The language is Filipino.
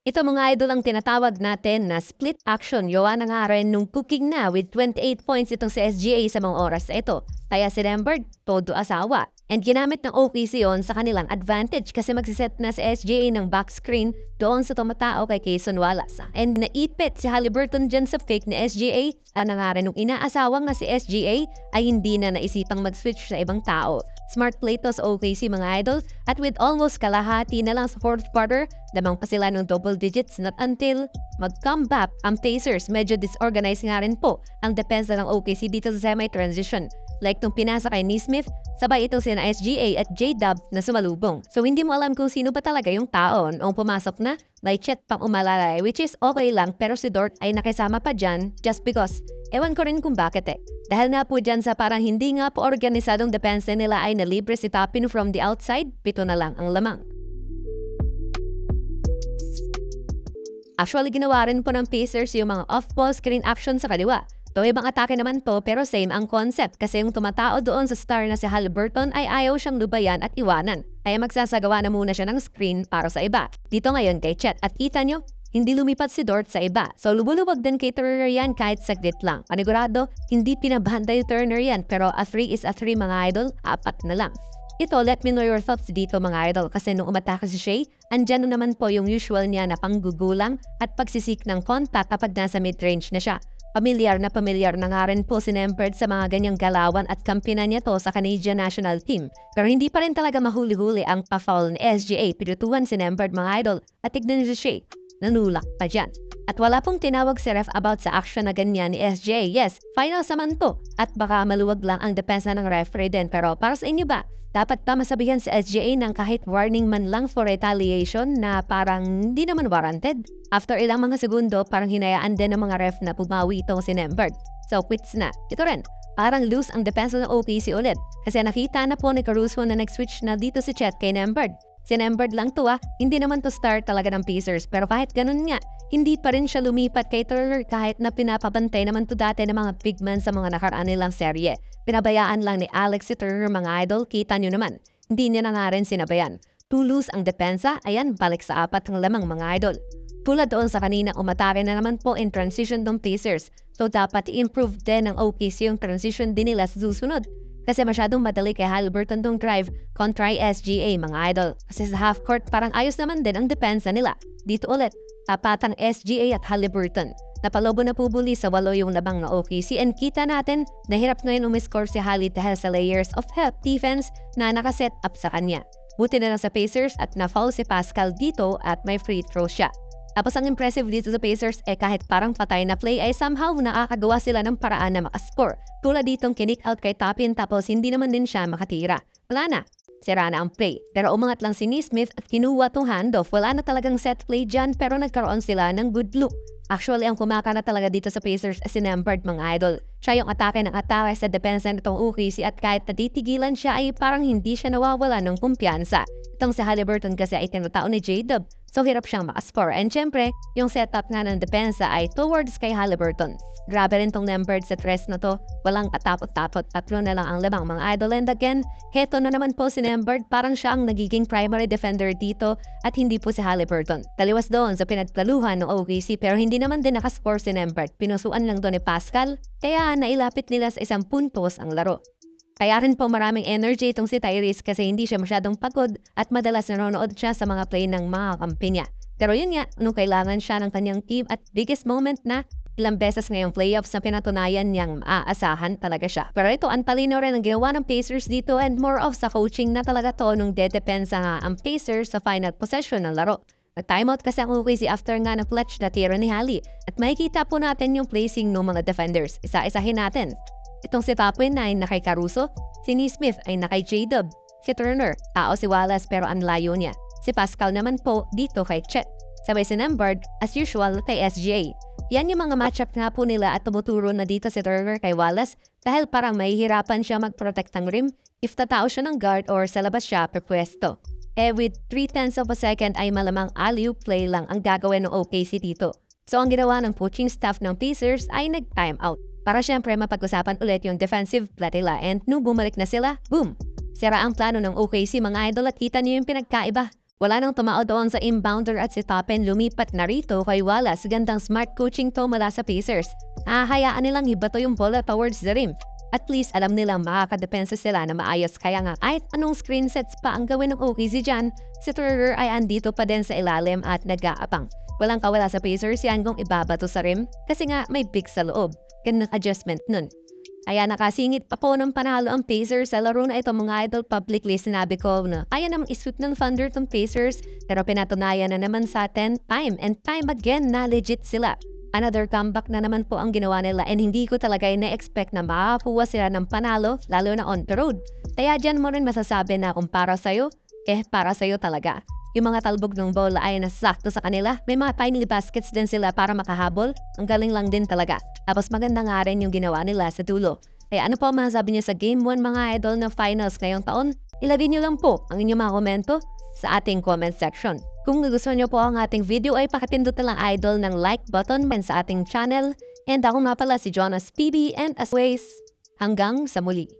Ito mga idol ang tinatawag natin na split action. Yawa na nga rin nung cooking na with 28 points itong si SGA sa mga oras ito. Kaya si Lambert, todo asawa. And ginamit ng OKC yon sa kanilang advantage kasi magsiset na si SGA ng back screen doon sa tumatao kay Quezon Wallace. And naipit si Halliburton dyan sa fake ni SGA. Ano nga rin nung inaasawang na si SGA ay hindi na naisipang mag-switch sa ibang tao. Smart play to sa OKC mga idol at with almost kalahati na lang sa fourth quarter, damang pa sila ng double digits not until mag-comeback ang Pacers. Medyo disorganized nga rin po ang depensa ng OKC dito sa semi-transition. Like nung pinasa kay Neesmith, sabay itong sina SGA at J-Dub na sumalubong. So hindi mo alam kung sino pa talaga yung tao noong pumasok na may chat pang umalalay which is okay lang pero si Dort ay nakisama pa dyan just because ewan ko rin kung bakit eh. Dahil nga po dyan sa parang hindi nga po organisadong depensa nila ay nalibre si Tapin from the outside, pito na lang ang lamang. Actually, ginawa rin po ng Pacers yung mga off-ball screen action sa kaliwa. To ibang atake naman to pero same ang concept kasi yung tumatao doon sa star na si Halliburton ay ayaw siyang lubayan at iwanan. Kaya magsasagawa na muna siya ng screen para sa iba. Dito ngayon kay Chet at kita nyo, hindi lumipat si Dort sa iba. So lubuluwag din kay Turner yan kahit saglit lang. Panigurado, hindi pinabantay Turner yan pero a 3 is a 3 mga idol, apat na lang. Ito, let me know your thoughts dito mga idol kasi nung umatake si Shea, andyan na naman po yung usual niya na panggugulang at pagsisik ng contact kapag nasa mid-range na siya. Pamilyar na pamilyar na nga rin po si Nembert sa mga ganyang galawan at kampinan niya to sa Canadian national team. Pero hindi pa rin talaga mahuli-huli ang pa-foul ni SGA. Pinutuhan si Nembert mga idol at tignan niyo si Shea. Nanulak pa dyan. At wala pong tinawag si ref about sa action na ganyan ni SGA. Yes, final saman to. At baka maluwag lang ang depensa ng referee din. Pero para sa inyo ba, dapat ba masabihan si SGA ng kahit warning man lang for retaliation na parang hindi naman warranted? After ilang mga segundo, parang hinayaan din ng mga ref na pumawi itong si Nembert. So quits na. Ito rin, parang loose ang depensa ng OKC ulit. Kasi nakita na po ni Caruso na nag-switch na dito si Chet kay Nembert. Si Nembert lang to ah, hindi naman to start talaga ng Pacers. Pero kahit ganun nga, hindi pa rin siya lumipat kay Turner kahit na pinapabantay naman to dati ng mga big men sa mga nakaraan nilang serye. Pinabayaan lang ni Alex si Turner mga idol, kita nyo naman. Hindi niya na nga rin sinabayan. Tulus ang depensa, ayan, balik sa apat ng lamang mga idol. Tulad doon sa kanina, umatake na naman po in transition ng Pacers. So dapat i-improve din ng OKC yung transition din nila sa susunod. Kasi masyadong madali kay Halliburton tong drive kontra SGA mga idol. Kasi sa half court parang ayos naman din ang depensa nila. Dito ulit, tapatang SGA at Halliburton. Napalobo na pubuli sa walo yung labang na OKC and kita natin nahirap ngayon umiscore si Hallie dahil sa layers of help defense na nakaset up sa kanya. Buti na lang sa Pacers at na-foul si Pascal dito at may free throw siya. Tapos ang impressive dito sa Pacers eh kahit parang patay na play ay somehow nakakagawa sila ng paraan na makascore. Tulad ditong kinik out kay Tapin tapos hindi naman din siya makatira. Wala na. Sira na ang play. Pero umangat lang si Neesmith at kinuha tong handoff. Wala na talagang set play dyan pero nagkaroon sila ng good look. Actually, ang kumaka na talaga dito sa Pacers si Nembert mga idol. Siya yung atake ng atake sa depensa nitong UKC at kahit natitigilan siya ay parang hindi siya nawawala ng kumpiyansa. Itong si Halliburton kasi ay tinatao ni J-Dub. So hirap siyang makascore. And syempre, yung setup nga ng depensa ay towards kay Halliburton. Grabe rin tong Nembert sa tres na to. Walang katapot-tapot. Tatlo na lang ang lamang mga idol. And again, heto na naman po si Nembert. Parang siya ang nagiging primary defender dito at hindi po si Halliburton. Taliwas doon sa pinagtaluhan ng OKC pero hindi naman din nakascore si Nembert. Pinusuan lang doon ni Pascal. Kaya nailapit nila sa isang puntos ang laro. Kaya rin po maraming energy itong si Tyrese kasi hindi siya masyadong pagod at madalas nanonood siya sa mga play ng mga kampi niya. Pero yun nga, nung kailangan siya ng kanyang team at biggest moment na ilang beses ngayong playoffs na pinatunayan niyang maaasahan talaga siya. Pero ito, ang talino rin ang ginawa ng Pacers dito and more of sa coaching na talaga to nung dedepensa nga ang Pacers sa final possession ng laro. Nag-timeout kasi ang OKC after nga ng clutch na tira ni Halley at makikita po natin yung placing ng mga defenders. Isa-isahin natin. Itong si Tapwin ay nakay Caruso, si Neesmith ay nakay J-Dub, si Turner, tao si Wallace pero ang layo niya. Si Pascal naman po dito kay Chet. Sabay si Nembard, as usual, kay SGA. Yan yung mga matchup nga po nila at tumuturo na dito si Turner kay Wallace dahil parang mahihirapan siya mag-protect ng rim if tatao siya ng guard or sa labas siya per pwesto. Eh with 3 tenths of a second ay malamang alley play lang ang gagawin ng OKC dito. So ang ginawa ng coaching staff ng Pacers ay nag-time out. Para syempre mapag-usapan ulit yung defensive plot nila and nung bumalik na sila, boom! Sira ang plano ng OKC mga idol at kita niyo yung pinagkaiba. Wala nang tumao doon sa inbounder at si Toppen lumipat na rito kay Wallace gandang smart coaching to mula sa Pacers. Ahayaan nilang ibato yung bola towards the rim. At least alam nilang makakadepensa sila na maayos kaya nga kahit anong screen sets pa ang gawin ng OKC dyan, si Turner ay andito pa din sa ilalim at nag-aabang. Walang kawala sa Pacers yan kung ibabato sa rim kasi nga may big sa loob. Ganun adjustment nun. Kaya nakasingit pa po ng panalo ang Pacers sa laro na ito mga idol publicly sinabi ko na kaya namang isweep ng Thunder tong Pacers pero pinatunayan na naman sa atin time and time again na legit sila. Another comeback na naman po ang ginawa nila and hindi ko talaga na-expect na makakuha sila ng panalo lalo na on the road. Kaya dyan mo rin masasabi na kung para sa'yo, eh para sa'yo talaga. Yung mga talbog ng bola ay nasakto sa kanila. May mga tiny baskets din sila para makahabol. Ang galing lang din talaga. Tapos maganda nga rin yung ginawa nila sa dulo. Kaya ano po ang masasabi niyo sa Game 1 mga idol na finals ngayong taon? Ilagay niyo lang po ang inyong mga komento sa ating comment section. Kung gusto niyo po ang ating video ay pakipindot na lang idol ng like button and sa ating channel. And ako nga pala si Jonas PB and as always, hanggang sa muli.